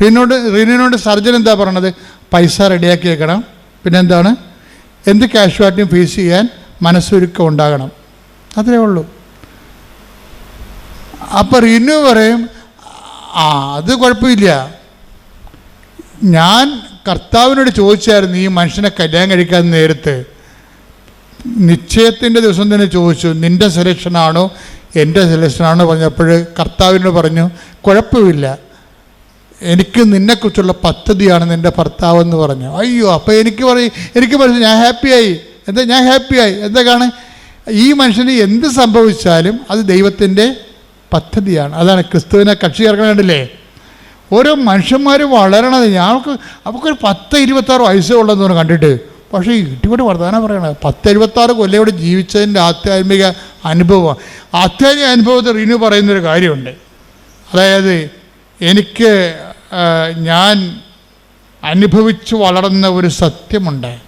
റീനോട് റിനോട് surgeon എന്താ പറയണത്? പൈസ റെഡിയാക്കി വെക്കണം. പിന്നെന്താണ്? എന്ത് കാഷ്വാലിറ്റിയും ഫേസ് ചെയ്യാൻ മനസ്സൊരുക്കം ഉണ്ടാകണം. അത്രേ ഉള്ളൂ. അപ്പോൾ റിനു പറയും ആ അത് കുഴപ്പമില്ല. ഞാൻ കർത്താവിനോട് ചോദിച്ചായിരുന്നു ഈ മനുഷ്യനെ കല്യാണം കഴിക്കാൻ നേരത്ത്. നിശ്ചയത്തിന്റെ ദിവസം തന്നെ ചോദിച്ചു നിന്റെ സെലക്ഷനാണോ എന്റെ സെലക്ഷനാണോ പറഞ്ഞപ്പോൾ കർത്താവിനോട് പറഞ്ഞു കുഴപ്പമില്ല. എനിക്ക് നിന്നെക്കുറിച്ചുള്ള പദ്ധതിയാണ് നിന്റെ ഭർത്താവ് എന്ന് പറഞ്ഞു. അയ്യോ അപ്പോൾ എനിക്ക് പറയും എനിക്ക് പറഞ്ഞു ഞാൻ ഹാപ്പിയായി. എന്താ ഞാൻ ഹാപ്പിയായി. എന്താ കാണ് ഈ മനുഷ്യന് എന്ത് സംഭവിച്ചാലും അത് ദൈവത്തിന്റെ പദ്ധതിയാണ്. അതാണ് ക്രിസ്തുവിനെ കക്ഷി ഇറങ്ങേണ്ടല്ലേ ഓരോ മനുഷ്യന്മാർ വളരണത് ഞങ്ങൾക്ക് അവർക്കൊരു പത്ത് ഇരുപത്താറ് വയസ്സേ ഉള്ളതെന്ന് പറഞ്ഞു കണ്ടിട്ട്. പക്ഷേ ഇട്ടിക്കൂടെ വർത്തമാനം പറയണത് പത്ത് എഴുപത്താറ് കൊല്ലം ഇവിടെ ജീവിച്ചതിന്റെ ആധ്യാത്മിക അനുഭവം ആധ്യാത്മിക അനുഭവത്തിൽ റിനു പറയുന്നൊരു കാര്യമുണ്ട്. അതായത് എനിക്ക് ഞാൻ അനുഭവിച്ചു വളർന്ന ഒരു സത്യമുണ്ട്.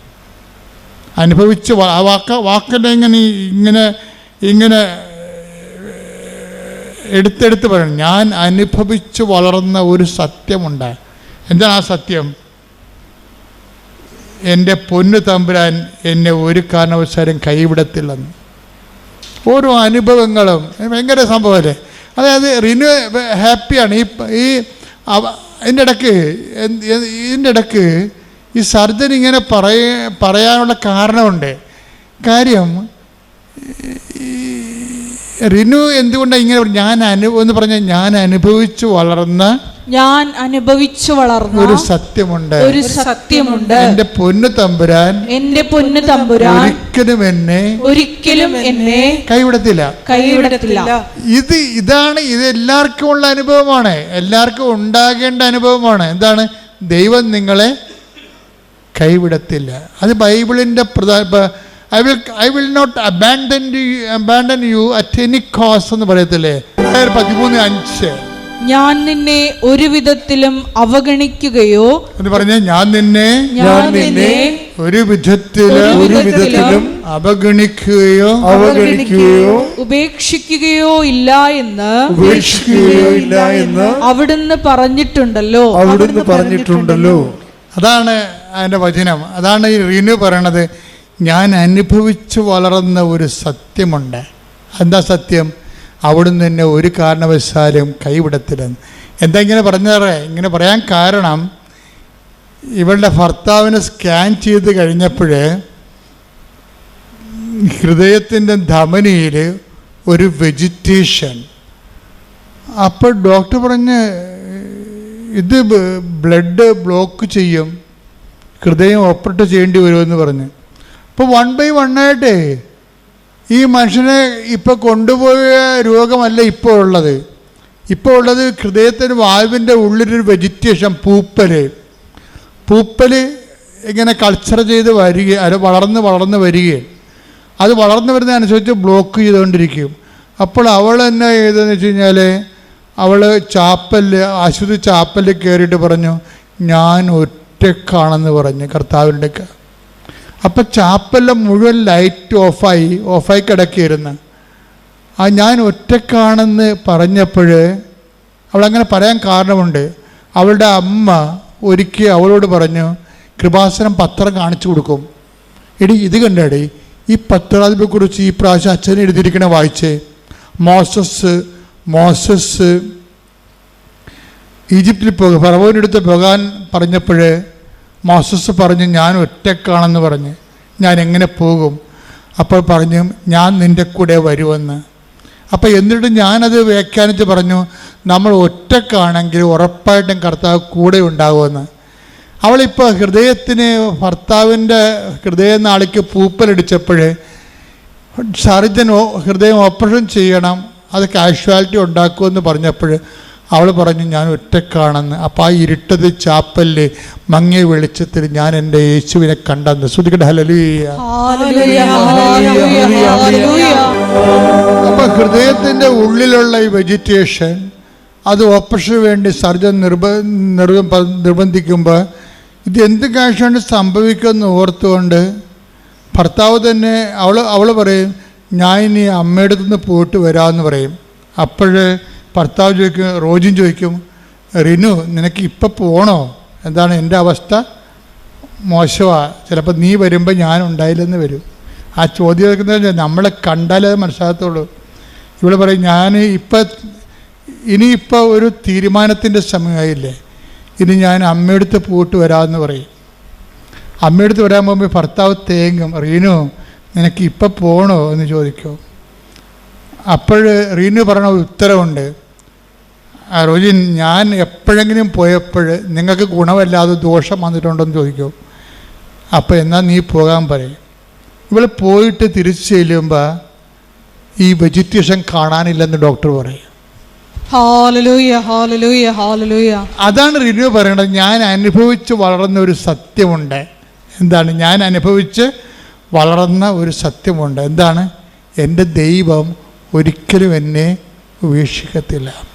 അനുഭവിച്ച് ആ വാക്ക് വാക്കിന്റെ ഇങ്ങനെ ഇങ്ങനെ ഇങ്ങനെ എടുത്തെടുത്ത് പറയണം. ഞാൻ അനുഭവിച്ച് വളർന്ന ഒരു സത്യമുണ്ട്. എന്താണ് ആ സത്യം? എന്റെ പൊന്നു തമ്പുരാൻ എന്നെ ഒരു കാരണവശാലും കൈവിടത്തില്ലെന്ന്. ഓരോ അനുഭവങ്ങളും ഭയങ്കര സംഭവമല്ലേ? അതായത് റിനു ഹാപ്പിയാണ്. ഈ ഈ എന്ത് എന്ത് ഇതിന്റെ ഇടയ്ക്ക് ഈ സർജൻ ഇങ്ങനെ പറയ പറയാനുള്ള കാരണമുണ്ട്. കാര്യം ഈ റിനു എന്തുകൊണ്ടാണ് ഇങ്ങനെ? ഞാൻ അനു എന്ന് പറഞ്ഞാൽ ഞാൻ അനുഭവിച്ചു വളർന്ന ഞാൻ അനുഭവിച്ചു വളർന്ന ഒരു സത്യമുണ്ട്. ഒരു സത്യമുണ്ട്. എന്റെ പൊന്നു തമ്പുരാൻ എന്റെ പൊന്നു തമ്പുരാൻ ഒരിക്കലും എന്നെ ഒരിക്കലും എന്നെ കൈവിടത്തില്ല. കൈവിടത്തില്ല. ഇത് ഇതാണ് ഇത് എല്ലാവർക്കും ഉള്ള അനുഭവമാണ്. എല്ലാവർക്കും ഉണ്ടാകേണ്ട അനുഭവമാണ്. എന്താണ്? ദൈവം നിങ്ങളെ കൈവിടത്തില്ല. അത് ബൈബിളിന്റെ പ്രധാന I will I will not abandon abandon you at any cost എന്ന് പറയത്തില്ലേ? പതിമൂന്ന് അഞ്ച്. ഞാൻ നിന്നെ ഒരു വിധത്തിലും അവഗണിക്കുകയോ എന്ന് പറഞ്ഞ ഞാൻ നിന്നെ ഞാൻ നിന്നെ ഒരു വിധത്തിലും ഒരു വിധത്തിലും അവഗണിക്കുകയോ അവഗണിക്കുകയോ ഉപേക്ഷിക്കുകയോ ഇല്ല എന്ന് ഉപേക്ഷിക്കുകയോ ഇല്ല എന്ന് അവിടുന്ന് പറഞ്ഞിട്ടുണ്ടല്ലോ. അവിടുന്ന് പറഞ്ഞിട്ടുണ്ടല്ലോ. അതാണ് അതിന്റെ വചനം. അതാണ് ഈ റിനു പറയണത്. ഞാൻ അനുഭവിച്ചു വളർന്ന ഒരു സത്യമുണ്ട്. എന്താ സത്യം? അവിടുന്ന് എന്നെ ഒരു കാരണവശാലും കൈവിടത്തില്ലെന്ന് എന്താ ഇങ്ങനെ പറഞ്ഞേറെ? ഇങ്ങനെ പറയാൻ കാരണം ഇവളുടെ ഭർത്താവിനെ സ്കാൻ ചെയ്ത് കഴിഞ്ഞപ്പോഴേ ഹൃദയത്തിന്റെ ധമനിയിൽ ഒരു വെജിറ്റേഷൻ. അപ്പോൾ ഡോക്ടർ പറഞ്ഞ് ഇത് ബ്ലഡ് ബ്ലോക്ക് ചെയ്യും ഹൃദയം ഓപ്പറേറ്റ് ചെയ്യേണ്ടി വരുമെന്ന് പറഞ്ഞ്. അപ്പോൾ വൺ ബൈ വണ്ണായിട്ട് ഈ മനുഷ്യനെ ഇപ്പോൾ കൊണ്ടുപോയ രോഗമല്ല ഇപ്പോൾ ഉള്ളത്. ഇപ്പോൾ ഉള്ളത് ഹൃദയത്തിന് വാൽവിന്റെ ഉള്ളിലൊരു വെജിറ്റേഷൻ പൂപ്പൽ പൂപ്പൽ ഇങ്ങനെ കൾച്ചർ ചെയ്ത് വരിക അത് വളർന്ന് വളർന്ന് വരികയും അത് വളർന്നു വരുന്നതനുസരിച്ച് ബ്ലോക്ക് ചെയ്തുകൊണ്ടിരിക്കും. അപ്പോൾ അവൾ എന്നെ ചെയ്തതെന്ന് വെച്ച് കഴിഞ്ഞാൽ അവൾ ചാപ്പൽ അശ്വതി ചാപ്പലിൽ കയറിയിട്ട് പറഞ്ഞു ഞാൻ ഒറ്റക്കാണെന്ന് പറഞ്ഞു കർത്താവിന്റെ അപ്പം ചാപ്പെല്ലാം മുഴുവൻ ലൈറ്റ് ഓഫായി ഓഫായി കിടക്കുകയായിരുന്നു ആ ഞാൻ ഒറ്റക്കാണെന്ന് പറഞ്ഞപ്പോൾ അവളങ്ങനെ പറയാൻ കാരണമുണ്ട്. അവളുടെ അമ്മ ഒരിക്കൽ അവളോട് പറഞ്ഞു കൃപാസനം പത്രം കാണിച്ചു കൊടുക്കും. എടി ഇത് കണ്ടേടി ഈ പത്രാധിപെക്കുറിച്ച് ഈ പ്രാവശ്യം അച്ഛൻ എഴുതിയിരിക്കണ വായിച്ചേ. Moses Moses. ഈജിപ്തിൽ പോക ഫറവോനടുത്ത് പോകാൻ പറഞ്ഞപ്പോൾ മോസസ് പറഞ്ഞു ഞാൻ ഒറ്റക്കാണെന്ന് പറഞ്ഞ് ഞാൻ എങ്ങനെ പോകും? അപ്പോൾ പറഞ്ഞു ഞാൻ നിന്റെ കൂടെ വരുമെന്ന്. അപ്പോൾ എന്നിട്ട് ഞാനത് വ്യാഖ്യാനിച്ച് പറഞ്ഞു നമ്മൾ ഒറ്റക്കാണെങ്കിൽ ഉറപ്പായിട്ടും കർത്താവ് കൂടെ ഉണ്ടാകുമെന്ന്. അവളിപ്പോൾ ഹൃദയത്തിന് ഭർത്താവിന്റെ ഹൃദയനാളിക്ക് പൂപ്പലടിച്ചപ്പോൾ സർജൻ ഹൃദയം ഓപ്പറേഷൻ ചെയ്യണം അത് കാഷ്വാലിറ്റി ഉണ്ടാക്കുമെന്ന് പറഞ്ഞപ്പോൾ അവൾ പറഞ്ഞു ഞാൻ ഒറ്റക്കാണെന്ന് അപ്പോൾ ആ ഇരുട്ടത് ചാപ്പലിൽ മങ്ങിയ വെളിച്ചത്തിൽ ഞാൻ എന്റെ യേശുവിനെ കണ്ടെന്ന്. ശ്രുതിക്കട്ടെ ഹലലിയ ഹല്ലേലൂയ, ഹല്ലേലൂയ, ഹല്ലേലൂയ. അപ്പോൾ ഹൃദയത്തിന്റെ ഉള്ളിലുള്ള ഈ വെജിറ്റേഷൻ അത് ഓപ്പറേഷന് വേണ്ടി സർജൻ നിർബ നിർബ നിർബന്ധിക്കുമ്പോൾ ഇത് എന്ത് കാശാണ് സംഭവിക്കുമെന്ന് ഓർത്തുകൊണ്ട് ഭർത്താവ് തന്നെ അവൾ അവൾ പറയും ഞാൻ ഇനി അമ്മയുടെ നിന്ന് പോയിട്ട് വരാമെന്ന് പറയും. അപ്പോൾ ഭർത്താവ് ചോദിക്കും റോജിൻ ചോദിക്കും റിനു നിനക്ക് ഇപ്പം പോകണോ എന്താണ് എന്റെ അവസ്ഥ? മോശമാണ് ചിലപ്പോൾ നീ വരുമ്പോൾ ഞാൻ ഉണ്ടായില്ലെന്ന് വരും. ആ ചോദ്യം കേൾക്കുന്നത് നമ്മളെ കണ്ടാലേ മനസ്സിലാകത്തുള്ളൂ. ഇവിടെ പറയും ഞാൻ ഇപ്പം ഇനിയിപ്പോൾ ഒരു തീരുമാനത്തിന്റെ സമയമായില്ലേ. ഇനി ഞാൻ അമ്മയെടുത്ത് പോയിട്ട് വരാമെന്ന് പറയും. അമ്മയെടുത്ത് വരാൻ പോകുമ്പോൾ ഭർത്താവ് തേങ്ങും റീനു നിനക്ക് ഇപ്പം പോകണോ എന്ന് ചോദിക്കും. അപ്പോൾ റീനു പറഞ്ഞ ഉത്തരവുണ്ട്. റോജിൻ ഞാൻ എപ്പോഴെങ്കിലും പോയപ്പോൾ നിങ്ങൾക്ക് ഗുണമല്ലാതെ ദോഷം വന്നിട്ടുണ്ടോയെന്ന് ചോദിക്കും. അപ്പോൾ എന്നാൽ നീ പോകാൻ പറയും. ഇവൾ പോയിട്ട് തിരിച്ചു ചെല്ലുമ്പോൾ ഈ വെജിറ്റേഷൻ കാണാനില്ലെന്ന് ഡോക്ടർ പറയും. അതാണ് റിന്യൂ പറയണത്. ഞാൻ അനുഭവിച്ച് വളർന്ന ഒരു സത്യമുണ്ട്. എന്താണ്? ഞാൻ അനുഭവിച്ച് വളർന്ന ഒരു സത്യമുണ്ട്. എന്താണ്? എന്റെ ദൈവം ഒരിക്കലും എന്നെ ഉപേക്ഷിക്കത്തില്ല.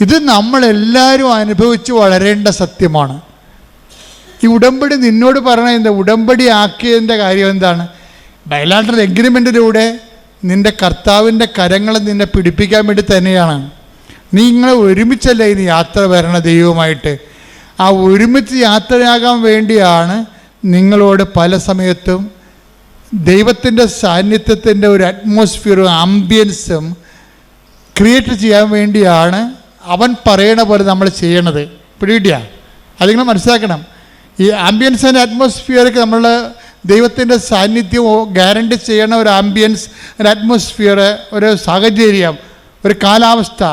ഇത് നമ്മളെല്ലാവരും അനുഭവിച്ച് വളരേണ്ട സത്യമാണ്. ഈ ഉടമ്പടി നിന്നോട് പറഞ്ഞ എന്താ ഉടമ്പടി ആക്കിയതിന്റെ കാര്യം എന്താണ്? ബയലാട്ടർ എഗ്രിമെന്റിലൂടെ നിന്റെ കർത്താവിന്റെ കരങ്ങളെ നിന്നെ പിടിപ്പിക്കാൻ വേണ്ടി തന്നെയാണ്. നീ ഇങ്ങനെ ഒരുമിച്ചല്ലേ ഇനി യാത്ര വരണ ദൈവമായിട്ട് ആ ഒരുമിച്ച് യാത്രയാകാൻ വേണ്ടിയാണ് നിങ്ങളോട് പല സമയത്തും ദൈവത്തിന്റെ സാന്നിധ്യത്തിന്റെ ഒരു അറ്റ്മോസ്ഫിയറും ആംബിയൻസും ക്രിയേറ്റ് ചെയ്യാൻ വേണ്ടിയാണ് അവൻ പറയണ പോലെ നമ്മൾ ചെയ്യണത്. പിടികിട്ടിയ? അതിങ്ങൾ മനസ്സിലാക്കണം. ഈ ആംബിയൻസ് ആൻഡ് അറ്റ്മോസ്ഫിയർക്ക് നമ്മൾ ദൈവത്തിന്റെ സാന്നിധ്യം ഗ്യാരണ്ടി ചെയ്യണ ഒരു ആംബിയൻസ് ഒരു അറ്റ്മോസ്ഫിയർ ഒരു സാഹചര്യം ഒരു കാലാവസ്ഥ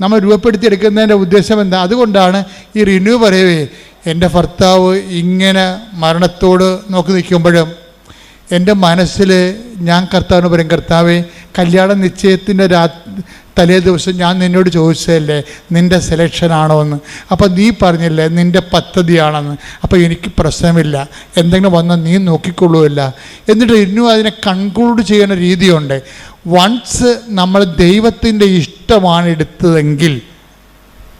നമ്മൾ രൂപപ്പെടുത്തിയെടുക്കുന്നതിന്റെ ഉദ്ദേശം എന്താ? അതുകൊണ്ടാണ് ഈ റിന്യൂ പറയവേ എന്റെ ഭർത്താവ് ഇങ്ങനെ മരണത്തോട് നോക്കി നിൽക്കുമ്പോഴും എന്റെ മനസ്സിൽ ഞാൻ കർത്താവിന് പറയും കർത്താവെ കല്യാണ നിശ്ചയത്തിന്റെ രാ തലേ ദിവസം ഞാൻ നിന്നോട് ചോദിച്ചതല്ലേ നിന്റെ സെലക്ഷൻ ആണോ എന്ന് അപ്പോൾ നീ പറഞ്ഞില്ലേ നിന്റെ പദ്ധതിയാണെന്ന്. അപ്പോൾ എനിക്ക് പ്രശ്നമില്ല. എന്തെങ്കിലും വന്നാൽ നീ നോക്കിക്കൊള്ളുമല്ല എന്നിട്ട് ഇന്നും അതിനെ കൺക്ലൂഡ് ചെയ്യുന്ന രീതിയുണ്ട്. വൺസ് നമ്മൾ ദൈവത്തിന്റെ ഇഷ്ടമാണ് എടുത്തതെങ്കിൽ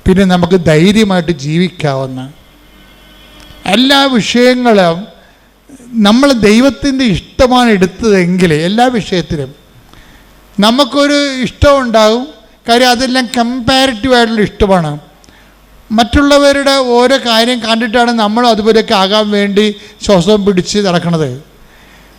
പിന്നെ നമുക്ക് ധൈര്യമായിട്ട് ജീവിക്കാവുന്ന എല്ലാ വിഷയങ്ങളും നമ്മൾ ദൈവത്തിന്റെ ഇഷ്ടമാണ് എടുത്തതെങ്കിൽ എല്ലാ വിഷയത്തിലും നമുക്കൊരു ഇഷ്ടമുണ്ടാകും കാര്യം അതെല്ലാം കമ്പാരിറ്റീവായിട്ടുള്ള ഇഷ്ടമാണ്. മറ്റുള്ളവരുടെ ഓരോ കാര്യം കണ്ടിട്ടാണ് നമ്മൾ അതുപോലെയൊക്കെ ആകാൻ വേണ്ടി ശ്വാസം പിടിച്ച് നടക്കുന്നത്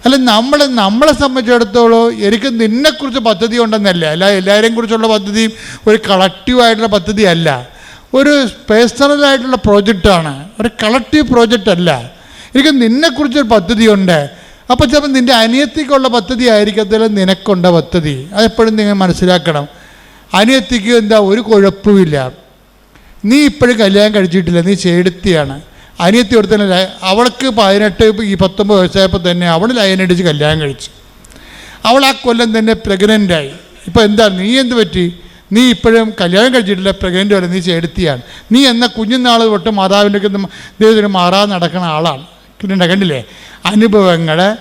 അല്ല നമ്മൾ നമ്മളെ സംബന്ധിച്ചിടത്തോളം എനിക്ക് നിന്നെക്കുറിച്ച് പദ്ധതി ഉണ്ടെന്നല്ല. അല്ല എല്ലാവരെയും കുറിച്ചുള്ള പദ്ധതിയും ഒരു കളക്റ്റീവായിട്ടുള്ള പദ്ധതി അല്ല. ഒരു പേഴ്സണലായിട്ടുള്ള പ്രോജക്റ്റാണ് ഒരു കളക്റ്റീവ് പ്രോജക്റ്റ് അല്ല. എനിക്ക് നിന്നെക്കുറിച്ചൊരു പദ്ധതിയുണ്ട്. അപ്പോൾ ചിലപ്പോൾ നിന്റെ അനിയത്തിക്കുള്ള പദ്ധതി ആയിരിക്കത്തില്ല നിനക്കുണ്ട പദ്ധതി. അതെപ്പോഴും നിങ്ങൾ മനസ്സിലാക്കണം. അനിയത്തിക്ക് എന്താ ഒരു കുഴപ്പമില്ല നീ ഇപ്പോഴും കല്യാണം കഴിച്ചിട്ടില്ല നീ ചേടുത്തിയാണ് അനിയത്തി തന്നെ അവൾക്ക് പതിനെട്ട് ഈ പത്തൊമ്പത് വയസ്സായപ്പോൾ തന്നെ അവൾ ലൈനടിച്ച് കല്യാണം കഴിച്ചു. അവൾ ആ കൊല്ലം തന്നെ പ്രഗ്നന്റായി ഇപ്പോൾ എന്താ നീ എന്ത് പറ്റി? നീ ഇപ്പോഴും കല്യാണം കഴിച്ചിട്ടില്ല പ്രഗ്നന്റ് വരെ നീ ചേടുത്തിയാണ് നീ എന്ന കുഞ്ഞുനാൾ തൊട്ട് മാതാവിന്റെ ദൈവത്തിന് മാറാതെ നടക്കുന്ന ആളാണ്. കിട്ടണ്ട കണ്ടില്ലേ? അനുഭവങ്ങൾ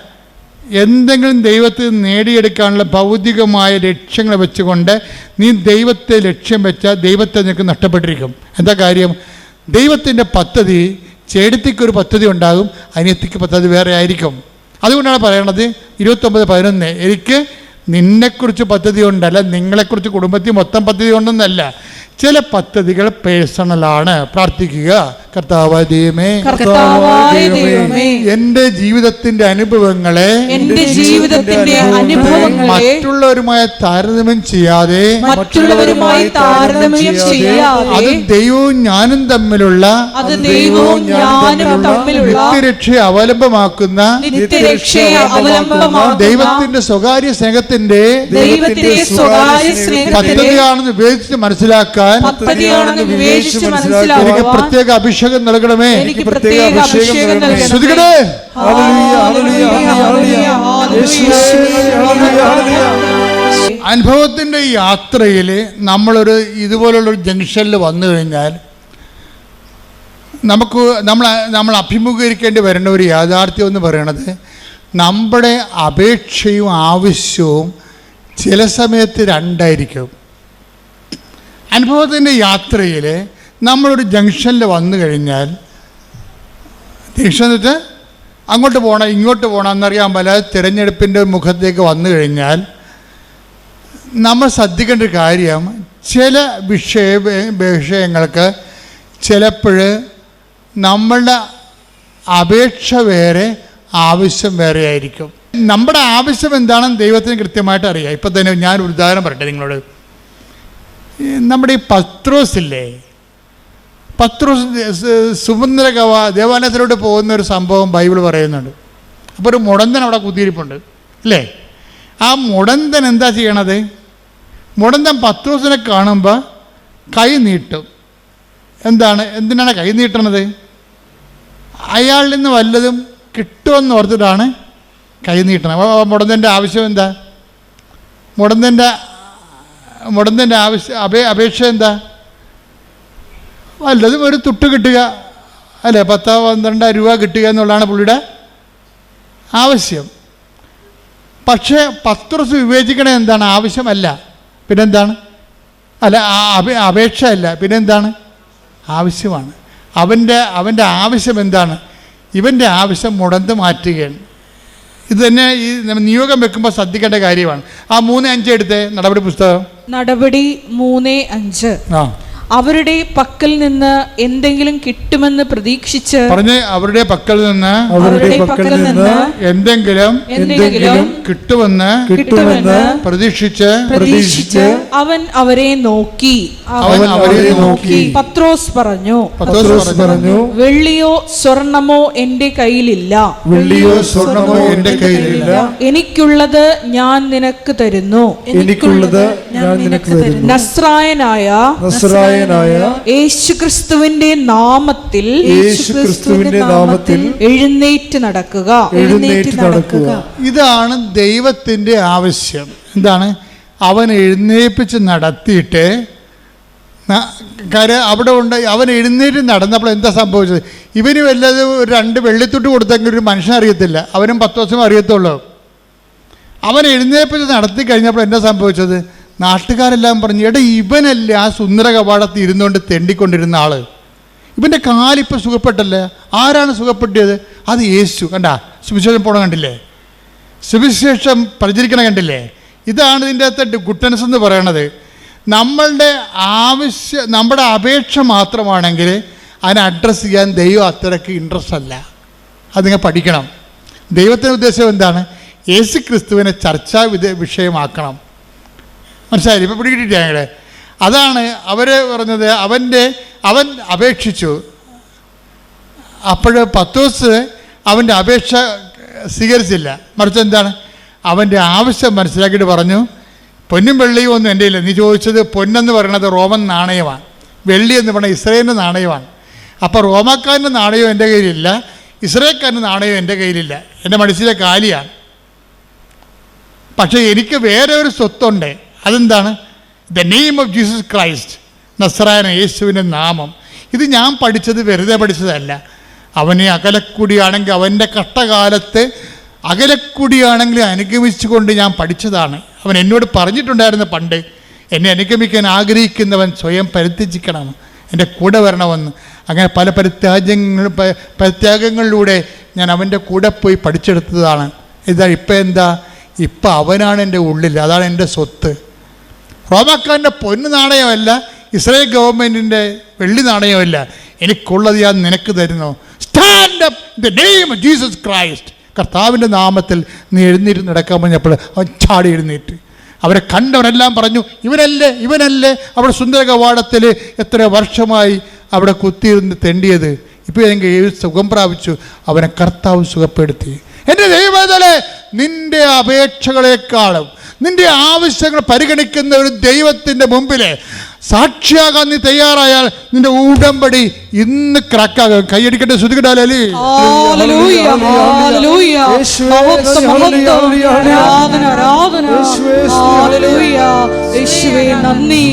എന്തെങ്കിലും ദൈവത്തിൽ നേടിയെടുക്കാനുള്ള ഭൗതികമായ ലക്ഷ്യങ്ങൾ വെച്ചുകൊണ്ട് നീ ദൈവത്തെ ലക്ഷ്യം വെച്ചാൽ ദൈവത്തെ നിനക്ക് നഷ്ടപ്പെട്ടിരിക്കും. എന്താ കാര്യം? ദൈവത്തിന്റെ പദ്ധതി ചേടത്തിക്കൊരു പദ്ധതി ഉണ്ടാകും അനിയത്തിക്ക് പദ്ധതി വേറെ ആയിരിക്കും. അതുകൊണ്ടാണ് പറയണത് ഇരുപത്തൊമ്പത് പതിനൊന്ന് എനിക്ക് നിന്നെക്കുറിച്ച് പദ്ധതി ഉണ്ടല്ല നിങ്ങളെക്കുറിച്ച് കുടുംബത്തിൽ മൊത്തം പദ്ധതി ഉണ്ടെന്നല്ല ചില പദ്ധതികൾ പേഴ്സണലാണ് പ്രാർത്ഥിക്കുക. കർത്താവ് ദൈവമേ കർത്താവായ ദൈവമേ എന്റെ ജീവിതത്തിന്റെ അനുഭവങ്ങളെ എന്റെ ജീവിതത്തിന്റെ അനുഭവങ്ങളെ മറ്റുള്ളവരുമായി താരതമ്യം ചെയ്യാതെ മറ്റുള്ളവരുമായി താരതമ്യം അത് ചെയ്യാതെ ദൈവവും ഞാനും തമ്മിലുള്ള അത് ദൈവവും ഞാനും തമ്മിലുള്ള നിത്യരക്ഷയെ അവലംബമാക്കുന്ന നിത്യരക്ഷയെ അവലംബമാക്കുന്ന ദൈവത്തിന്റെ സ്വകാര്യ സ്നേഹത്തിന്റെ ദൈവത്തിന്റെ സ്വകാര്യ പദ്ധതിയാണെന്ന് വിവേചിച്ച് മനസ്സിലാക്കാൻ പദ്ധതിയാണെന്ന് വിവേചിച്ച് എനിക്ക് പ്രത്യേക അഭിഷേകം നൽകണമേ. എനിക്ക് പ്രത്യേക അഭിഷേകം നൽകണമേ. ശ്രുതികടേ. അനുഭവത്തിന്റെ യാത്രയിൽ നമ്മളൊരു ഇതുപോലുള്ളൊരു ജംഗ്ഷനിൽ വന്നു കഴിഞ്ഞാൽ നമുക്ക് നമ്മൾ നമ്മൾ അഭിമുഖീകരിക്കേണ്ടി വരുന്ന ഒരു യാഥാർത്ഥ്യം എന്ന് പറയണത് നമ്മുടെ അപേക്ഷയും ആവശ്യവും ചില സമയത്ത് രണ്ടായിരിക്കും. അനുഭവത്തിന്റെ യാത്രയിൽ നമ്മളൊരു ജംഗ്ഷനിൽ വന്നു കഴിഞ്ഞാൽ ജംഗ്ഷൻ എന്ന് വെച്ചാൽ അങ്ങോട്ട് പോകണം ഇങ്ങോട്ട് പോകണം എന്നറിയാൻ പല തിരഞ്ഞെടുപ്പിന്റെ മുഖത്തേക്ക് വന്നു കഴിഞ്ഞാൽ നമ്മൾ ശ്രദ്ധിക്കേണ്ട ഒരു കാര്യം ചില വിഷയ വിഷയങ്ങൾക്ക് ചിലപ്പോൾ നമ്മളുടെ അപേക്ഷ വേറെ ആവശ്യം വേറെ ആയിരിക്കും. നമ്മുടെ ആവശ്യം എന്താണെന്ന് ദൈവത്തിന് കൃത്യമായിട്ട് അറിയാം. ഇപ്പം തന്നെ ഞാൻ ഒരു ഉദാഹരണം പറയട്ടെ നിങ്ങളോട്. നമ്മുടെ ഈ പത്രോസില്ലേ? പത്രോസ് സുമന്ദ്ര കവ ദേവാലയത്തിലോട്ട് പോകുന്ന ഒരു സംഭവം ബൈബിൾ പറയുന്നുണ്ട്. അപ്പോൾ ഒരു മുടന്തൻ അവിടെ കുത്തിയിരിപ്പുണ്ട് അല്ലേ? ആ മുടന്തൻ എന്താ ചെയ്യണത്? മുടന്തൻ പത്രോസിനെ കാണുമ്പോൾ കൈ നീട്ടും. എന്താണ്? എന്തിനാണ് കൈ നീട്ടണത്? അയാളിൽ നിന്ന് വല്ലതും കിട്ടുമെന്ന് ഓർത്തിട്ടാണ് കൈനീട്ടണം അപ്പോൾ മുടന്തന്റെ ആവശ്യം എന്താ? മുടന്തന്റെ മുടന്തന്റെ ആവശ്യം അപേ അപേക്ഷ എന്താ? വല്ലതും ഒരു തുട്ട് കിട്ടുക. അല്ലേ പത്തോ പന്ത്രണ്ടോ രൂപ കിട്ടുക എന്നുള്ളതാണ് പുള്ളിയുടെ ആവശ്യം. പക്ഷേ പത്രോസ് വിവേചിക്കണേ എന്താണ്? ആവശ്യമല്ല. പിന്നെന്താണ്? അല്ല അപേ അപേക്ഷ അല്ല പിന്നെന്താണ്? ആവശ്യമാണ്. അവന്റെ അവന്റെ ആവശ്യം എന്താണ്? ഇവന്റെ ആവശ്യം മുടന്ത് മാറ്റുകയാണ്. ഇത് തന്നെ ഈ നിയോഗം വെക്കുമ്പോൾ ശ്രദ്ധിക്കേണ്ട കാര്യമാണ്. ആ മൂന്ന് അഞ്ച് എടുത്തേ നടപടി പുസ്തകം? നടപടി മൂന്ന് അഞ്ച്. ആ. അവരുടെ പക്കൽ നിന്ന് എന്തെങ്കിലും കിട്ടുമെന്ന് പ്രതീക്ഷിച്ച് പറഞ്ഞ് അവരുടെ പക്കൽ നിന്ന് അവരുടെ പക്കൽ നിന്ന് എന്തെങ്കിലും എന്തെങ്കിലും കിട്ടുമെന്ന് കിട്ടുമെന്ന് പ്രതീക്ഷിച്ച് പ്രതീക്ഷിച്ച് അവൻ അവരെ നോക്കി. അവൻ അവരെ നോക്കി. പത്രോസ് പറഞ്ഞു. പത്രോസ് പറഞ്ഞു. വെള്ളിയോ സ്വർണമോ എന്റെ കയ്യിലില്ല. വെള്ളിയോ സ്വർണമോ എന്റെ കയ്യിലില്ല. എനിക്കുള്ളത് ഞാൻ നിനക്ക് തരുന്നു. എനിക്കുള്ളത് ഞാൻ നിനക്ക് തരുന്നു. നസ്രായനായ യേശുക്രിസ്തുവിന്റെ നാമത്തിൽ യേശുക്രിസ്തുവിന്റെ നാമത്തിൽ എഴുന്നേറ്റ് നടക്കുക. എഴുന്നേറ്റ് നടക്കുക. ഇതാണ് ദൈവത്തിന്റെ ആവശ്യം. എന്താണ്? അവൻ എഴുന്നേൽപ്പിച്ച് നടത്തിയിട്ട് കാര്യം അവിടെ ഉണ്ട് അവൻ എഴുന്നേറ്റ് നടന്നപ്പോൾ എന്താ സംഭവിച്ചത്? ഇവന് വല്ലതും ഒരു രണ്ട് വെള്ളിത്തുട്ട് കൊടുത്തെങ്കിൽ ഒരു മനുഷ്യൻ അറിയത്തില്ല. അവനും പത്ത് ദിവസം അറിയത്തുള്ളൂ. അവൻ എഴുന്നേൽപ്പിച്ച് നടത്തി കഴിഞ്ഞപ്പോൾ എന്താ സംഭവിച്ചത്? നാട്ടുകാരെല്ലാം പറഞ്ഞു എടാ ഇവനല്ലേ ആ സുന്ദര കവാടത്തിൽ ഇരുന്നുകൊണ്ട് തെണ്ടിക്കൊണ്ടിരുന്ന ആൾ? ഇവന്റെ കാലിപ്പോൾ സുഖപ്പെട്ടല്ലേ? ആരാണ് സുഖപ്പെട്ടിയത്? അത് യേശു. കണ്ട സുവിശേഷം പോണ കണ്ടില്ലേ? സുവിശേഷം പ്രചരിക്കണ കണ്ടില്ലേ? ഇതാണ് ഇതിന്റെ അകത്ത് ഗുട്ടൻസ് എന്ന് പറയണത്. നമ്മളുടെ ആവശ്യ നമ്മുടെ അപേക്ഷ മാത്രമാണെങ്കിൽ അതിനെ അഡ്രസ്സ് ചെയ്യാൻ ദൈവം അത്രയ്ക്ക് ഇൻട്രസ്റ്റ് അല്ല. അത് നിങ്ങൾ പഠിക്കണം. ദൈവത്തിന്റെ ഉദ്ദേശം എന്താണ്? യേശു ക്രിസ്തുവിനെ ചർച്ചാ വിഷയമാക്കണം. മനസ്സിലായില്ലേ? ഇപ്പം പിടികിട്ടിട്ട് ഞങ്ങളെ? അതാണ് അവർ പറഞ്ഞത്. അവന്റെ അവൻ അപേക്ഷിച്ചു. അപ്പോൾ പത്തോസ് അവന്റെ അപേക്ഷ സ്വീകരിച്ചില്ല. മറിച്ച് എന്താണ്? അവന്റെ ആവശ്യം മനസ്സിലാക്കിയിട്ട് പറഞ്ഞു പൊന്നും വെള്ളിയും ഒന്നും എന്റെ ഇല്ല നീ ചോദിച്ചത് പൊന്നെന്ന് പറയുന്നത് റോമൻ നാണയമാണ്. വെള്ളി എന്ന് പറയുന്നത് ഇസ്രയേലിന്റെ നാണയമാണ്. അപ്പോൾ റോമാക്കാരന്റെ നാണയം എന്റെ കയ്യിലില്ല. ഇസ്രയേൽക്കാരന്റെ നാണയം എന്റെ കയ്യിലില്ല. എന്റെ മനസ്സിലെ കാലിയാണ്. പക്ഷേ എനിക്ക് വേറെ ഒരു സ്വത്തുണ്ട്. അതെന്താണ്? The name of Jesus Christ നസ്രായന യേശുവിന്റെ നാമം. ഇത് ഞാൻ പഠിച്ചത് വെറുതെ പഠിച്ചതല്ല. അവനെ അകലക്കുടിയാണെങ്കിൽ അവന്റെ കഷ്ടകാലത്ത് അകലക്കുടിയാണെങ്കിൽ അനുഗമിച്ചുകൊണ്ട് ഞാൻ പഠിച്ചതാണ്. അവൻ എന്നോട് പറഞ്ഞിട്ടുണ്ടായിരുന്നു പണ്ട് എന്നെ അനുഗമിക്കാൻ ആഗ്രഹിക്കുന്നവൻ സ്വയം പരിത്യജിക്കണം. എന്റെ കൂടെ വരണമെന്ന്. അങ്ങനെ പല പരിത്യാഗങ്ങൾ പരിത്യാഗങ്ങളിലൂടെ ഞാൻ അവന്റെ കൂടെ പോയി പഠിച്ചെടുത്തതാണ്. ഇതാ ഇപ്പം എന്താ? ഇപ്പം അവനാണ് എന്റെ ഉള്ളിൽ അതാണ് എന്റെ സ്വത്ത്. റോമാക്കാരന്റെ പൊന്ന് നാണയമല്ല ഇസ്രായേൽ ഗവൺമെന്റിന്റെ വെള്ളി നാണയമല്ല. എനിക്കുള്ളത് ഞാൻ നിനക്ക് തരുന്നു. Stand up the name Jesus Christ കർത്താവിന്റെ നാമത്തിൽ നീ എഴുന്നേറ്റ് നടക്കാൻ പറഞ്ഞപ്പോൾ അവൻ ചാടി എഴുന്നേറ്റ്. അവരെ കണ്ടവരെല്ലാം പറഞ്ഞു ഇവനല്ലേ ഇവനല്ലേ? അവിടെ സുന്ദര കവാടത്തിൽ എത്ര വർഷമായി അവിടെ കുത്തിയിരുന്ന് തെണ്ടിയത്. ഇപ്പോൾ എനിക്ക് സുഖം പ്രാപിച്ചു? അവനെ കർത്താവ് സുഖപ്പെടുത്തി. എന്റെ ദൈവതലെ നിന്റെ അപേക്ഷകളെക്കാളും നിന്റെ ആവശ്യങ്ങൾ പരിഗണിക്കുന്ന ഒരു ദൈവത്തിന്റെ മുമ്പിൽ സാക്ഷിയാകാൻ നീ തയ്യാറായാൽ നിന്റെ ഉടമ്പടി ഇന്ന് ക്രാക്കാകും. കൈയടിക്കട്ടെ ശ്രുതികിടാലി നന്ദി.